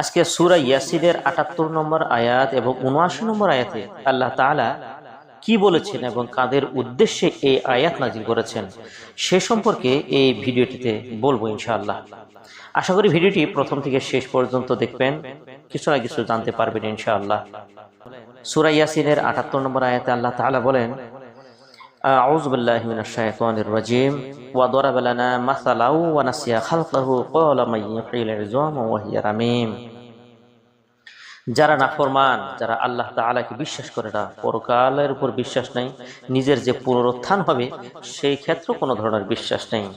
আজকে সুরা ইয়াসিনের আটাত্তর নম্বর আয়াত এবং উনআশি নম্বর আয়াতে আল্লাহ তাআলা কি বলেছেন এবং কাদের উদ্দেশ্যে এই আয়াত নাজিল করেছেন সে সম্পর্কে এই ভিডিওটিতে বলব ইনশাআল্লাহ। আশা করি ভিডিওটি প্রথম থেকে শেষ পর্যন্ত দেখবেন, কিছু না কিছু জানতে পারবেন ইনশাআল্লাহ। সুরা ইয়াসিনের আটাত্তর নম্বর আয়াতে আল্লাহ তাআলা বলেন أعوذ بالله من الشيطان الرجيم وضرب لنا مثلا ونسي خلقه قال من يحيي العظام وهي رميم যারা নাফরমান যারা আল্লাহ তাআলাকে বিশ্বাস করে না পরকালের উপর বিশ্বাস নেই নিজের যে পুনরুত্থান হবে সেই ক্ষেত্রে কোনো ধরনের বিশ্বাস নেই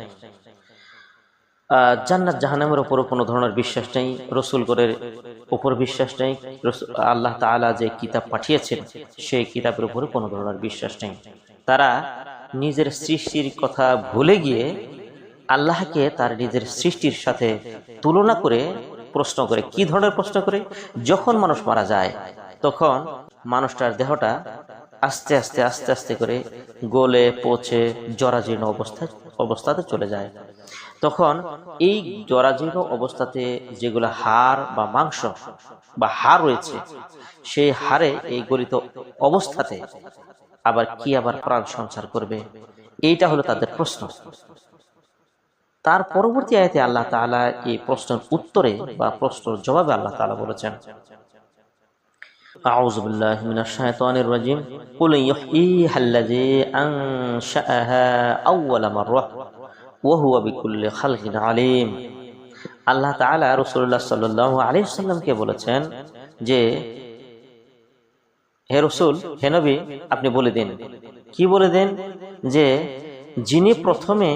আহ, জান্নাত জাহান্নামের উপরও কোনো ধরনের বিশ্বাস নেই রসুল করে উপর বিশ্বাস নেই রসুল- আল্লাহ তাআলা যে কিতাব পাঠিয়েছেন সেই কিতাবের উপরে কোনো ধরনের বিশ্বাস নেই তারা নিজের সৃষ্টির কথা ভুলে গিয়ে আল্লাহকে তার নিজের সৃষ্টির সাথে তুলনা করে প্রশ্ন করে, কি ধরনের প্রশ্ন করে? যখন মানুষ মারা যায়, তখন মানুষটার দেহটা আস্তে আস্তে আস্তে আস্তে করে গলে, পচে, জরাজীর্ণ অবস্থায় অবস্থাতে চলে যায়। তখন এই জরাজীর্ণ অবস্থাতে যেগুলো হাড় বা মাংস বা হাড় রয়েছে, সেই হাড়ে এই গলিত অবস্থাতে আবার কি আবার প্রাণ সঞ্চার করবে এইটা হলো তাদের প্রশ্ন তার পরবর্তী আয়াতে আল্লাহ তাআলা এই প্রশ্নের উত্তরে বা প্রশ্নের জবাবে আল্লাহ তাআলা বলেছেন أعوذ بالله من الشيطان الرجيم قل يحييها الذي أنشأها أول مرة وهو بكل خلق عليم আল্লাহ তাআলা রাসূলুল্লাহ সাল্লাল্লাহু আলাইহি সাল্লামকে বলেছেন যে হে রসুল, হে নবী, আপনি বলে দিন। কি বলে দেন? যে যিনি প্রথমে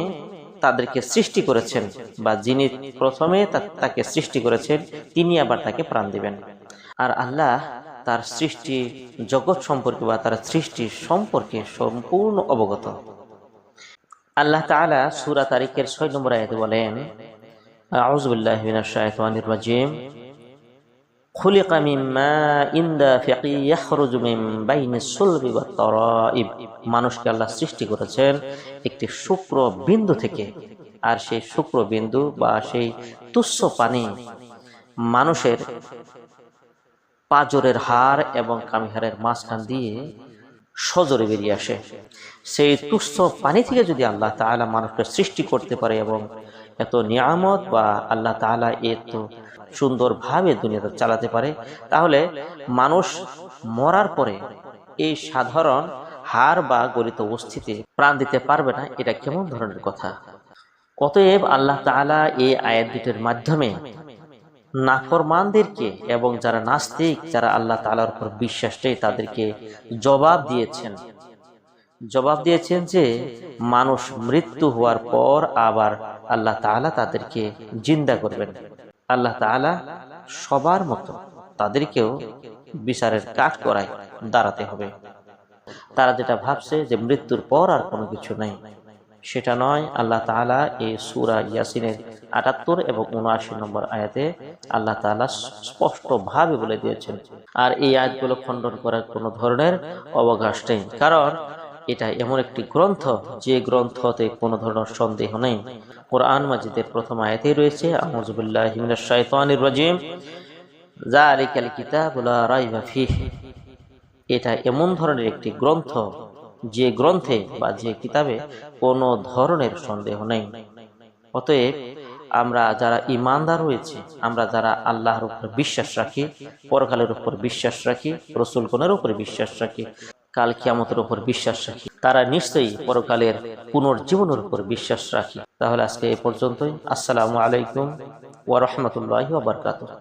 তাদেরকে সৃষ্টি করেছেন বা যিনি প্রথমে তাকে সৃষ্টি করেছেন, তিনি আবার তাকে প্রাণ দিবেন। আর আল্লাহ তার সৃষ্টি জগৎ সম্পর্কে বা তার সৃষ্টি সম্পর্কে সম্পূর্ণ অবগত। আল্লাহ তাআলা সুরা তারিখের ছয় নম্বর আয়াতে বলেন, আউযু বিল্লাহি মিনাশ শাইতানির রাজিম। খুলিকা মিন মাইন দাফিকি ইয়াখরুজু মিন বাইনিস সুলবি ওয়াত মানুষকে আল্লাহ সৃষ্টি করেছেন একটি শুক্র বিন্দু থেকে, আর সেই শুক্র বিন্দু বা সেই তুচ্ছ পানি মানুষের পাজরের হাড় এবং কামিহারের মাঝখান দিয়ে সজরে বেরিয়ে আসে। সেই তুচ্ছ পানি থেকে যদি আল্লাহ তাআলা মানুষকে সৃষ্টি করতে পারে এবং এত নিয়ামত বা আল্লাহ তাআলা এত সুন্দরভাবে দুনিয়াতে চালাতে পারে, তাহলে মানুষ মরার পরে এই সাধারণ হার বা গলিত অবস্থিতে প্রাণ দিতে পারবে না, এটা কেমন ধরনের কথা? অতএব আল্লাহ তাআলা এই আয়াত দুটির মাধ্যমে নাফরমানদেরকে এবং যারা নাস্তিক, যারা আল্লাহ তালার উপর বিশ্বাস নেই, তাদেরকে জবাব দিয়েছেন। জবাব দিয়েছেন যে, মানুষ মৃত্যু হওয়ার পর আবার আল্লাহ তাআলা তাদেরকে জিন্দা করবেন। আল্লাহ তাআলা সবার মতো তাদেরকেও বিচারের কাঠ করায় দাঁড়াতে হবে। তারা যেটা ভাবছে যে, মৃত্যুর পর আর কোনো কিছু নেই। সেটা নয়, আল্লাহ তাআলা এই সুরা ইয়াসিনের আটাত্তর এবং উনআশি নম্বর আয়াতে আল্লাহ তাআলা স্পষ্টভাবে বলে দিয়েছেন। আর এই আয়াতগুলো খণ্ডন করার কোনো ধরনের অবকাশ নেই। কারণ এটা এমন একটি গ্রন্থ, যে গ্রন্থতে কোনো ধরনের সন্দেহ নেই। কোরআন মাজিদের প্রথম আয়াতেই রয়েছে, আউযু বিল্লাহি মিনাশ শাইতানির রাজিম, যালিকাল কিতাবু লা রাইবা এটা এমন ধরনের একটি গ্রন্থ যে গ্রন্থে বা যে কিতাবে কোনো ধরনের সন্দেহ নেই। অতএব আমরা যারা ইমানদার রয়েছে, আমরা যারা আল্লাহর উপর বিশ্বাস রাখি, পরকালের উপর বিশ্বাস রাখি, রসুলগণের উপর বিশ্বাস রাখি, কাল কিয়ামতের উপর বিশ্বাস রাখি, তারা নিশ্চয়ই পরকালের পুনর্জীবনের উপর বিশ্বাস রাখি। তাহলে আজকে এ পর্যন্তই। আসসালামু আলাইকুম ওয়া বারাকাতুহু।